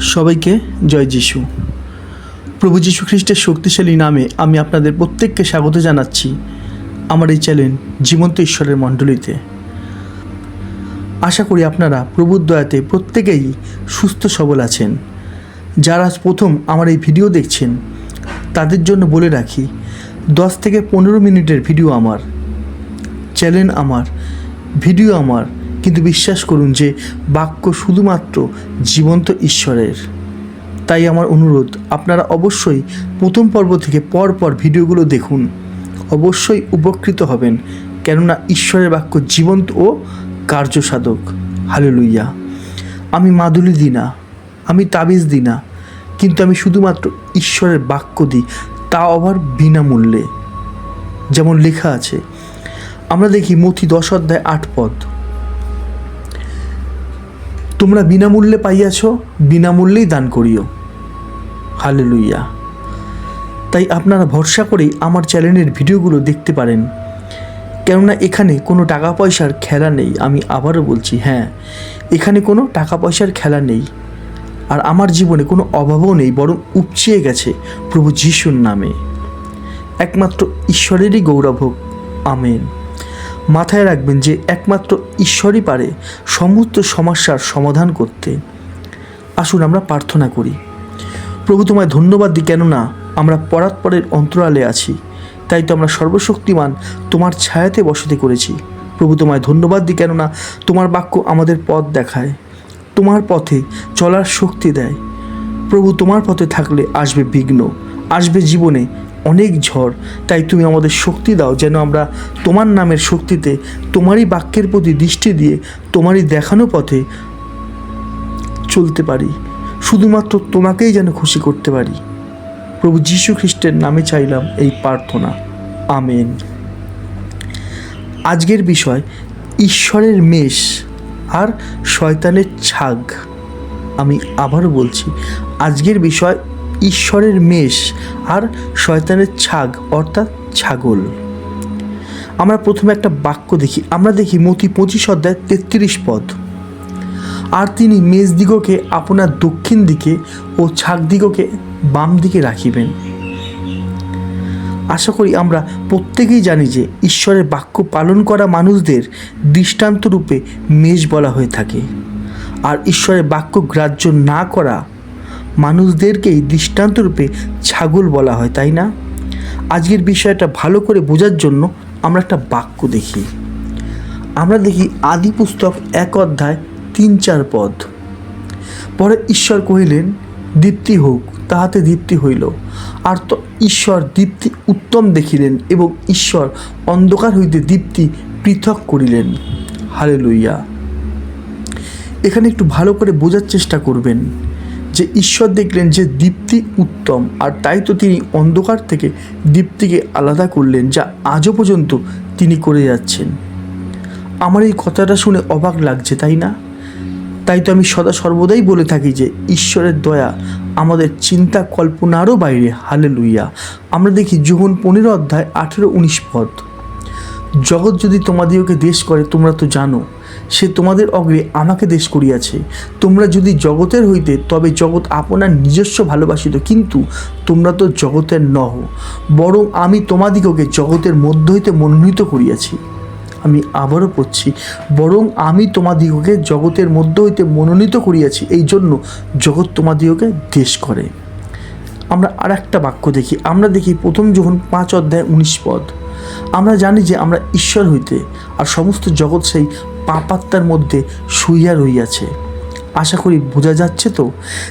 সবাইকে জয় যিশু। প্রভু যীশু খ্রিস্টের শক্তিশালী নামে আমি আপনাদের প্রত্যেককে স্বাগত জানাচ্ছি আমার এই চ্যানেল জীবন্ত ঈশ্বরের মণ্ডলীতে। আশা করি আপনারা প্রভুর দয়াতে প্রত্যেকেই সুস্থ সবল আছেন। যারা প্রথম আমার এই ভিডিও দেখছেন, তাদের জন্য বলে রাখি, দশ থেকে পনেরো মিনিটের ভিডিও আমার। চ্যানেল আমার, ভিডিও আমার কিন্তু বিশ্বাস করুন যে বাক্য শুধুমাত্র জীবন্ত ঈশ্বরের। তাই আমার অনুরোধ, আপনারা অবশ্যই প্রথম পর্ব থেকে পর পর ভিডিওগুলো দেখুন। অবশ্যই উপকৃত হবেন, কেননা ঈশ্বরের বাক্য জীবন্ত ও কার্যসাধক। হালেলুইয়া আমি মাদুলি দিই না আমি তাবিজ দিই না কিন্তু আমি শুধুমাত্র ঈশ্বরের বাক্য দিই, তা আবার বিনামূল্যে। যেমন লেখা আছে, আমরা দেখি মথি দশ অধ্যায় আট পদ। তোমরা বিনামূল্যে পাইয়াছ, বিনামূল্যেই দান করিও। হালেলুইয়া তাই আপনারা ভরসা করেই আমার চ্যানেলের ভিডিওগুলো দেখতে পারেন। কেননা এখানে কোনো টাকা পয়সার খেলা নেই, আমি আবারও বলছি হ্যাঁ এখানে কোনো টাকা পয়সার খেলা নেই। আর আমার জীবনে কোনো অভাবও নেই, বরং উপচিয়ে গেছে প্রভু যিশুর নামে। একমাত্র ঈশ্বরেরই গৌরব হোক, আমেন। মাথায় রাখবেন যে একমাত্র ঈশ্বরই পারে সমস্ত সমস্যার সমাধান করতে। আসুন আমরা প্রার্থনা করি। প্রভু তোমায় ধন্যবাদ দিই কেননা আমরা পরাৎপরের অন্তরালে আছি। তাই তো আমরা সর্বশক্তিমান তোমার ছায়াতে বসতি করেছি। প্রভু তোমায় ধন্যবাদ দিই কেননা তোমার বাক্য আমাদের পথ দেখায়, তোমার পথে চলার শক্তি দেয়। প্রভু তোমার পথে থাকলে আসবে বিঘ্ন, আসবে জীবনে অনেক ঝড়, তাই তুমি আমাদের শক্তি দাও যেন আমরা তোমার নামের শক্তিতে তোমারই বাক্যের প্রতি দৃষ্টি দিয়ে তোমারই দেখানো পথে চলতে পারি। শুধুমাত্র তোমাকেই যেন খুশি করতে পারি। প্রভু যীশু খ্রিস্টের নামে চাইলাম এই প্রার্থনা। আমেন। আজকের বিষয়, ঈশ্বরের মেষ আর শয়তানের ছাগ। আমি আবারও বলছি, আজকের বিষয় ঈশ্বরের মেষ আর শয়তানের ছাগ, অর্থাৎ ছাগল। আমরা প্রথমে একটা বাক্য দেখি। আমরা দেখি মতি পঁচিশ অধ্যায় তেত্রিশ পদ। আর তিনি মেজদিগকে আপনার দক্ষিণ দিকে ও ছাগদিগকে বাম দিকে রাখিবেন। আশা করি আমরা প্রত্যেকেই জানি যে ঈশ্বরের বাক্য পালন করা মানুষদের দৃষ্টান্ত রূপে মেষ বলা হয়ে থাকে। আর ঈশ্বরের বাক্য গ্রাহ্য না করা মানুষদেরকেই দৃষ্টান্ত রূপে ছাগল বলা হয়, তাই না? আজকের বিষয়টা ভালো করে বোঝার জন্য আমরা একটা বাক্য দেখি। আমরা দেখি আদি পুস্তক এক অধ্যায় তিন চার পদ। পরে ঈশ্বর কহিলেন, দীপ্তি হোক, তাহাতে দীপ্তি হইল। আর তো ঈশ্বর দীপ্তি উত্তম দেখিলেন এবং ঈশ্বর অন্ধকার হইতে দীপ্তি পৃথক করিলেন। হালে লইয়া এখানে একটু ভালো করে বোঝার চেষ্টা করবেন। যে ঈশ্বর দেখলেন যে দীপ্তি উত্তম, আর তাই তো তিনি অন্ধকার থেকে দীপ্তিকে আলাদা করলেন, যা আজও পর্যন্ত তিনি করে যাচ্ছেন। আমার এই কথাটা শুনে অবাক লাগছে, তাই না? তাই তো আমি সদা সর্বদাই বলে থাকি যে ঈশ্বরের দয়া আমাদের চিন্তা কল্পনারও বাইরে। হালে লুইয়া আমরা দেখি যোহন পনেরো অধ্যায় আঠেরো উনিশ পদ। জগৎ যদি তোমাদিওকে দেশ করে, তোমরা তো জানো, সে তোমাদের অগ্রে আমাকে দেশ করিয়াছে। তোমরা যদি জগতের হইতে, তবে জগৎ আপনার নিজস্ব ভালোবাসিত, কিন্তু তোমরা তো জগতের নহ, বরং আমি তোমাদিগকে জগতের মধ্য হইতে মনোনীত করিয়াছি। আমি আবারও পড়ছি, বরং আমি তোমাদিগকে জগতের মধ্য হইতে মনোনীত করিয়াছি এই জন্য জগৎ তোমাদিগকে দেশ করে। আমরা আর একটা বাক্য দেখি। আমরা দেখি প্রথম যখন পাঁচ অধ্যায় উনিশ পদ। আমরা জানি যে আমরা ঈশ্বর হইতে আর সমস্ত জগৎ সেই পাপাত্মার মধ্যে শুইয়া রইয়াছে আশা করি বোঝা যাচ্ছে তো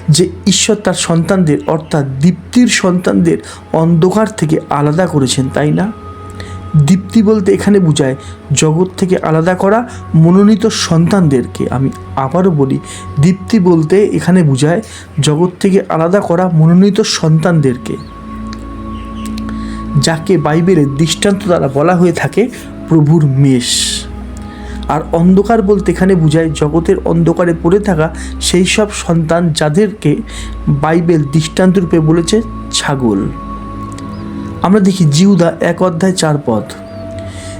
যে ঈশ্বর তার সন্তানদের অর্থাৎ দীপ্তির সন্তানদের অন্ধকার থেকে আলাদা করেছেন, তাই না? দীপ্তি বলতে এখানে বোঝায়, জগৎ থেকে আলাদা করা মনোনীত সন্তানদেরকে। আমি আবারও বলি, দীপ্তি বলতে এখানে বোঝায়, জগৎ থেকে আলাদা করা মনোনীত সন্তানদেরকে। যাকে বাইবেলের দৃষ্টান্ত দ্বারা বলা হয়ে থাকে, প্রভুর মেষ। আর অন্ধকার বলতে এখানে বোঝায়, জগতের অন্ধকারে পড়ে থাকা সেই সব সন্তান যাদেরকে বাইবেল দৃষ্টান্তরূপে বলেছে ছাগল। আমরা দেখি জিউদা এক অধ্যায় চার পদ।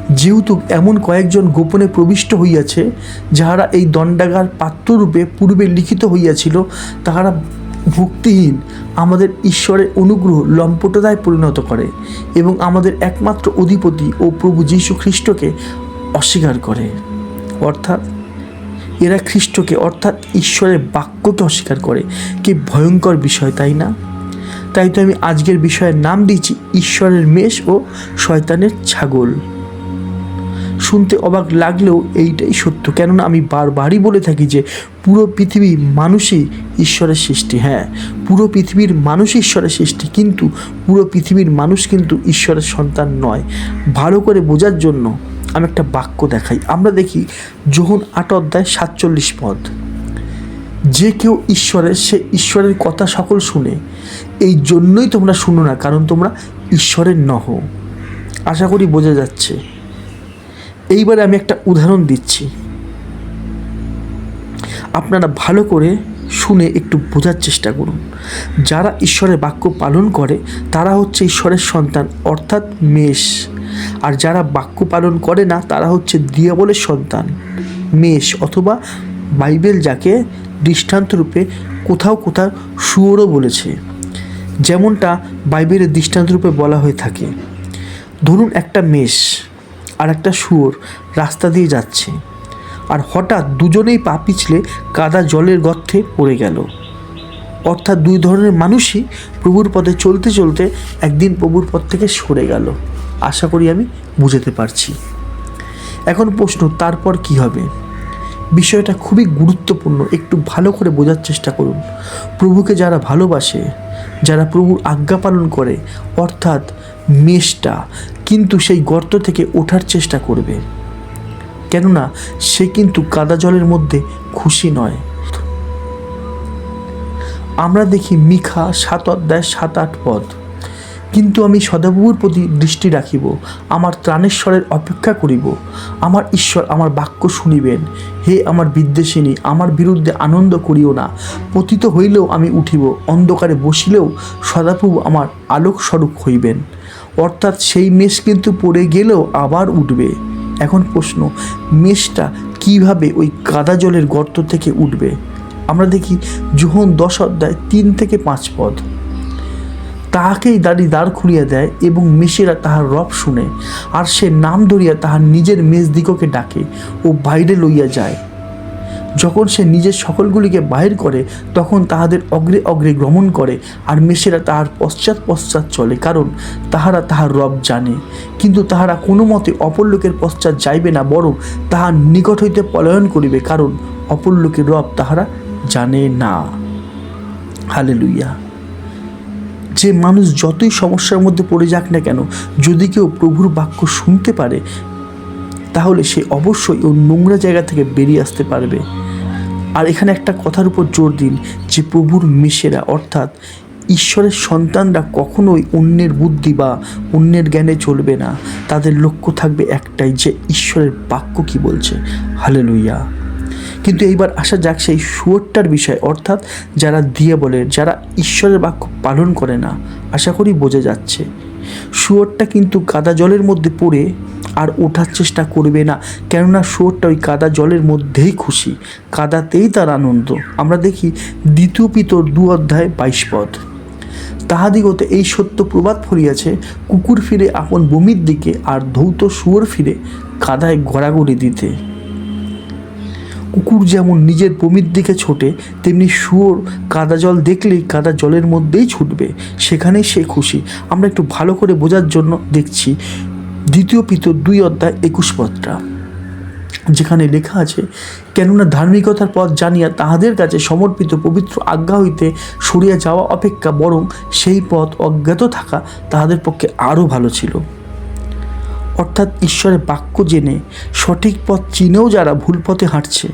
যেহেতু এমন কয়েকজন গোপনে প্রবিষ্ট হইয়াছে, যাহারা এই দণ্ডাগার পাত্ররূপে পূর্বে লিখিত হইয়াছিল, তাহারা ভক্তিহীন, আমাদের ঈশ্বরের অনুগ্রহ লম্পটতায় পরিণত করে এবং আমাদের একমাত্র অধিপতি ও প্রভু যীশু খ্রিস্টকে অস্বীকার করে। অর্থাৎ, এরা খ্রিস্টকে অর্থাৎ ঈশ্বরের বাক্যকে অস্বীকার করে। কি ভয়ঙ্কর বিষয়, তাই না? তাই তো আমি আজকের বিষয়ের নাম দিয়েছি ঈশ্বরের মেষ ও শয়তানের ছাগল। শুনতে অবাক লাগলেও এইটাই সত্য। কেননা আমি বারবারই বলে থাকি যে পুরো পৃথিবী মানুষই ঈশ্বরের সৃষ্টি। হ্যাঁ পুরো পৃথিবীর মানুষ ঈশ্বরের সৃষ্টি, কিন্তু পুরো পৃথিবীর মানুষ কিন্তু ঈশ্বরের সন্তান নয়। ভালো করে বোঝার জন্য আমি একটা বাক্য দেখাই। আমরা দেখি যোহন আট অধ্যায় সাতচল্লিশ পদ। যে কেউ ঈশ্বরের, সে ঈশ্বরের কথা সকল শুনে। এই জন্যই তোমরা শুনো না, কারণ তোমরা ঈশ্বরের নহ। আশা করি বোঝা যাচ্ছে। এইবারে আমি একটা উদাহরণ দিচ্ছি। আপনারা ভালো করে শুনে একটু বোঝার চেষ্টা করুন। যারা ঈশ্বরের বাক্য পালন করে, তারা হচ্ছে ঈশ্বরের সন্তান, অর্থাৎ মেষ। আর যারা বাক্য পালন করে না, তারা হচ্ছে দিয়াবলের সন্তান, মেষ অথবা বাইবেল যাকে দৃষ্টান্তরূপে কোথাও কোথাও শুয়োরও বলেছে। যেমনটা বাইবেলের দৃষ্টান্তরূপে বলা হয়ে থাকে। ধরুন একটা মেষ আর একটা শুয়োর রাস্তা দিয়ে যাচ্ছে আর হঠাৎ দুজনেই পা পিছলে কাদা জলের গর্তে পড়ে গেল। অর্থাৎ দুই ধরনের মানুষই প্রভুর পথে চলতে চলতে একদিন প্রভুর পথ থেকে সরে গেল। আশা করি আমি বুঝাতে পারছি। এখন প্রশ্ন, তারপর কি হবে? বিষয়টা খুবই গুরুত্বপূর্ণ। একটু ভালো করে বোঝার চেষ্টা করুন। প্রভুকে যারা ভালোবাসে, যারা প্রভুর আজ্ঞা পালন করে, অর্থাৎ মেষটা কিন্তু সেই গর্ত থেকে ওঠার চেষ্টা করবে। কেননা সে কিন্তু কাদা জলের মধ্যে খুশি নয়। আমরা দেখি মিখা সাত অধ্যায় সাত আট পদ। কিন্তু আমি সদাপ্রভুর প্রতি দৃষ্টি রাখিব, আমার ত্রাণেশ্বরের অপেক্ষা করিব। আমার ঈশ্বর আমার বাক্য শুনিবেন। হে আমার বিদ্বেষিনী, আমার বিরুদ্ধে আনন্দ করিও না। পতিত হইলেও আমি উঠিব, অন্ধকারে বসিলেও সদাপ্রভু আমার আলোকস্বরূপ হইবেন। অর্থাৎ সেই মেষ কিন্তু পড়ে গেলেও আবার উঠবে। এখন প্রশ্ন, মেষটা কীভাবে ওই কাদা জলের গর্ত থেকে উঠবে? আমরা দেখি যোহন দশ অধ্যায় তিন থেকে পাঁচ পদ। তাহাকেই দাড়ি দাঁড় খুলিয়া দেয় এবং মেষেরা তাহার রব শুনে। আর সে নাম ধরিয়া তাহার নিজের মেষ দিগকে ডাকে ও বাইরে লইয়া যায়। যখন সে নিজের সকলগুলিকে বাহির করে, তখন তাহাদের অগ্রে অগ্রে গ্রহণ করে আর মেষেরা তাহার পশ্চাৎ পশ্চাৎ চলে, কারণ তাহারা তাহার রব জানে। কিন্তু তাহারা কোনো মতে অপর লোকের পশ্চাৎ যাইবে না, বরং তাহার নিকট হইতে পলায়ন করিবে, কারণ অপর লোকের রব তাহারা জানে না। হালে লুইয়া যে মানুষ যতই সমস্যার মধ্যে পড়ে যাক না কেন, যদি কেউ প্রভুর বাক্য শুনতে পারে, তাহলে সে অবশ্যই ও নোংরা জায়গা থেকে বেরিয়ে আসতে পারবে। আর এখানে একটা কথার উপর জোর দিন, যে প্রভুর মেষেরা অর্থাৎ ঈশ্বরের সন্তানরা কখনোই অন্যের বুদ্ধি বা অন্যের জ্ঞানে চলবে না। তাদের লক্ষ্য থাকবে একটাই, যে ঈশ্বরের বাক্য কি বলছে। হালে লুইয়া কিন্তু এইবার আসা যাক সেই শুয়োরটার বিষয়, অর্থাৎ যারা দিয়ে বলে, যারা ঈশ্বরের বাক্য পালন করে না, আশা করি বোঝা যাচ্ছে। শুয়োরটা কিন্তু কাদা জলের মধ্যে পড়ে আর ওঠার চেষ্টা করবে না, কেননা শুয়োরটা ওই কাদা জলের মধ্যেই খুশি কাদাতেই তার আনন্দ। আমরা দেখি দ্বিতীয় পিতর দু অধ্যায় বাইশ পদ। তাহাদিগতে এই সত্য প্রবাদ ফরিয়াছে কুকুর ফিরে আপন বমির দিকে আর ধৌত শুয়োর ফিরে কাদায় গড়াগড়ি দিতে। কুকুর যেমন নিজের বমির দিকে ছোটে, তেমনি শুয়োর কাদা জল দেখলেই কাদা জলের মধ্যেই ছুটবে। সেখানেই সে খুশি। আমরা একটু ভালো করে বোঝার জন্য দেখছি দ্বিতীয় পিতর দুই অধ্যায় একুশ পদটা, যেখানে লেখা আছে, কেননা ধার্মিকতার পথ জানিয়া তাহাদের কাছে সমর্পিত পবিত্র আজ্ঞা হইতে সরিয়া যাওয়া অপেক্ষা বরং সেই পথ অজ্ঞাত থাকা তাহাদের পক্ষে আরও ভালো ছিল। অর্থাৎ ঈশ্বরের বাক্য জেনে সঠিক পথ চিনেও যারা ভুল পথে হাঁটছে,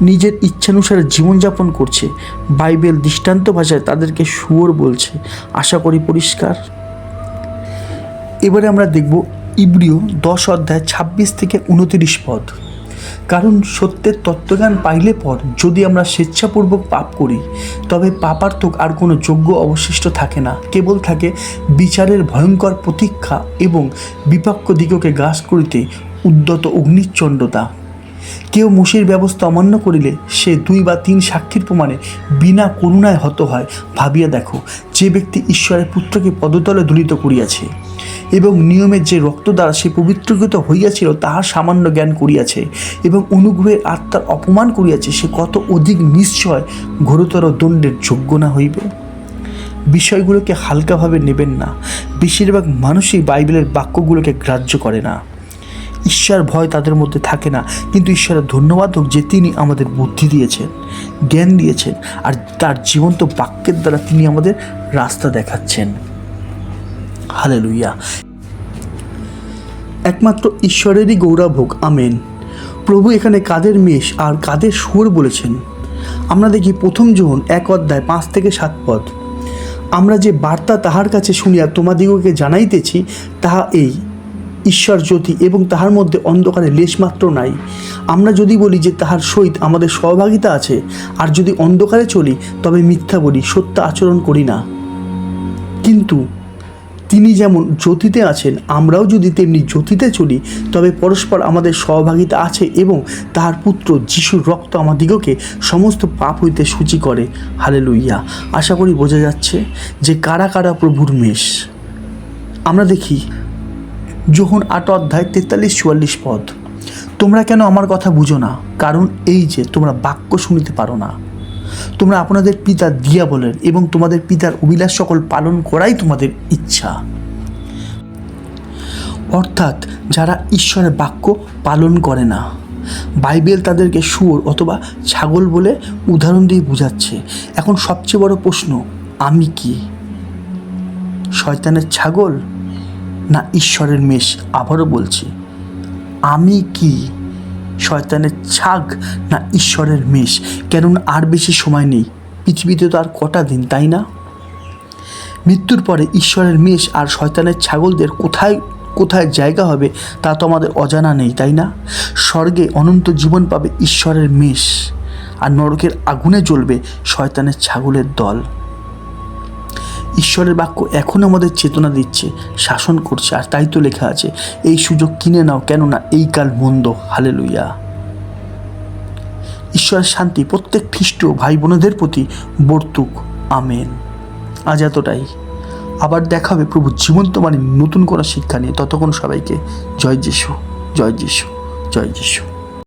নিজের ইচ্ছানুসারে জীবনযাপন করছে, বাইবেল দৃষ্টান্ত ভাষায় তাদেরকে শুয়োর বলছে। আশা করি পরিষ্কার? এবারে আমরা দেখব ইব্রিয় দশ অধ্যায় ছাব্বিশ থেকে উনতিরিশ পদ। কারণ সত্যের তত্ত্বজ্ঞান পাইলে পর যদি আমরা স্বেচ্ছাপূর্বক পাপ করি, তবে পাপার্থক আর কোনো যোগ্য অবশিষ্ট থাকে না। কেবল থাকে বিচারের ভয়ঙ্কর প্রতীক্ষা এবং বিপক্ষ দিগকে গ্রাস করিতে উদ্যত অগ্নিচণ্ডতা। কেউ মুশির ব্যবস্থা অমান্য করিলে সে দুই বা তিন সাক্ষীর প্রমাণে বিনা করুণায় হত হয়। ভাবিয়া দেখো, যে ব্যক্তি ঈশ্বরের পুত্রকে পদতলে দূলিত করিয়াছে এবং নিয়মের যে রক্ত দ্বারা সে পবিত্রকৃত হইয়াছিল তাহার সামান্য জ্ঞান করিয়াছে এবং অনুগ্রহের আত্মার অপমান করিয়াছে, সে কত অধিক নিশ্চয় ঘোরতর দণ্ডের যোগ্য না হইবে? বিষয়গুলোকে হালকাভাবে নেবেন না। বেশিরভাগ মানুষই বাইবেলের বাক্যগুলোকে গ্রাহ্য করে না। ঈশ্বর ভয় তাদের মধ্যে থাকে না। কিন্তু ঈশ্বরের ধন্যবাদ হোক যে তিনি আমাদের বুদ্ধি দিয়েছেন, জ্ঞান দিয়েছেন, আর তার জীবন্ত বাক্যের দ্বারা তিনি আমাদের রাস্তা দেখাচ্ছেন। হালে লুইয়া একমাত্র ঈশ্বরেরই গৌরব হোক, আমেন। প্রভু এখানে কাদের মেষ আর কাদের সুর বলেছেন? আমরা দেখি প্রথম যোহন এক অধ্যায় পাঁচ থেকে সাত পদ। আমরা যে বার্তা তাহার কাছে শুনিয়া তোমাদিগকে জানাইতেছি, তাহা এই ঈশ্বর জ্যোতি এবং তাহার মধ্যে অন্ধকারে লেশমাত্র নাই। আমরা যদি বলি যে তাহার সহিত আমাদের সহভাগিতা আছে, আর যদি অন্ধকারে চলি, তবে মিথ্যা বলি, সত্য আচরণ করি না। কিন্তু তিনি যেমন জ্যোতিতে আছেন, আমরাও যদি তেমনি জ্যোতিতে চলি, তবে পরস্পর আমাদের সহভাগিতা আছে এবং তাহার পুত্র যিশুর রক্ত আমাদিগকে সমস্ত পাপ হইতে সূচি করে। হালে লইয়া আশা করি বোঝা যাচ্ছে যে কারা কারা প্রভুর মেষ। আমরা দেখি যোহন আট অধ্যায় তেতাল্লিশ, চুয়াল্লিশ পদ। তোমরা কেন আমার কথা বুঝো না? কারণ এই যে, তোমরা বাক্য শুনিতে পারো না। তোমরা আপনাদের পিতা দিয়া বলেন এবং তোমাদের পিতার অভিলাষ সকল পালন করাই তোমাদের ইচ্ছা। অর্থাৎ যারা ঈশ্বরের বাক্য পালন করে না, বাইবেল তাদেরকে শুয়োর অথবা ছাগল বলে উদাহরণ দিয়ে বোঝাচ্ছে। এখন সবচেয়ে বড় প্রশ্ন, আমি কি? শয়তানের ছাগল? না ঈশ্বরের মেষ, আবারও বলছি, আমি কি শয়তানের ছাগ না ঈশ্বরের মেষ? কেননা আর বেশি সময় নেই। পৃথিবীতে তো আর কটা দিন, তাই না? মৃত্যুর পরে ঈশ্বরের মেষ আর শয়তানের ছাগলদের কোথায় কোথায় জায়গা হবে, তা তো আমাদের অজানা নেই, তাই না? স্বর্গে অনন্ত জীবন পাবে ঈশ্বরের মেষ, আর নরকের আগুনে জ্বলবে শয়তানের ছাগলের দল। ঈশ্বরের বাক্য এখন আমাদের চেতনা দিচ্ছে, শাসন করছে, আর তাই তো লেখা আছে, এই সুযোগ কিনে নাও, কেননা এই কাল মন্দ। হালে লইয়া ঈশ্বরের শান্তি প্রত্যেক খ্রিস্ট ভাই বোনদের প্রতি বর্তুক। আমেন। আজ এতটাই। আবার দেখাবে প্রভু জীবন্ত মানে নতুন কোনো শিক্ষা নিয়ে। ততক্ষণ সবাইকে জয় যিশু জয় যিশু জয় যিশু।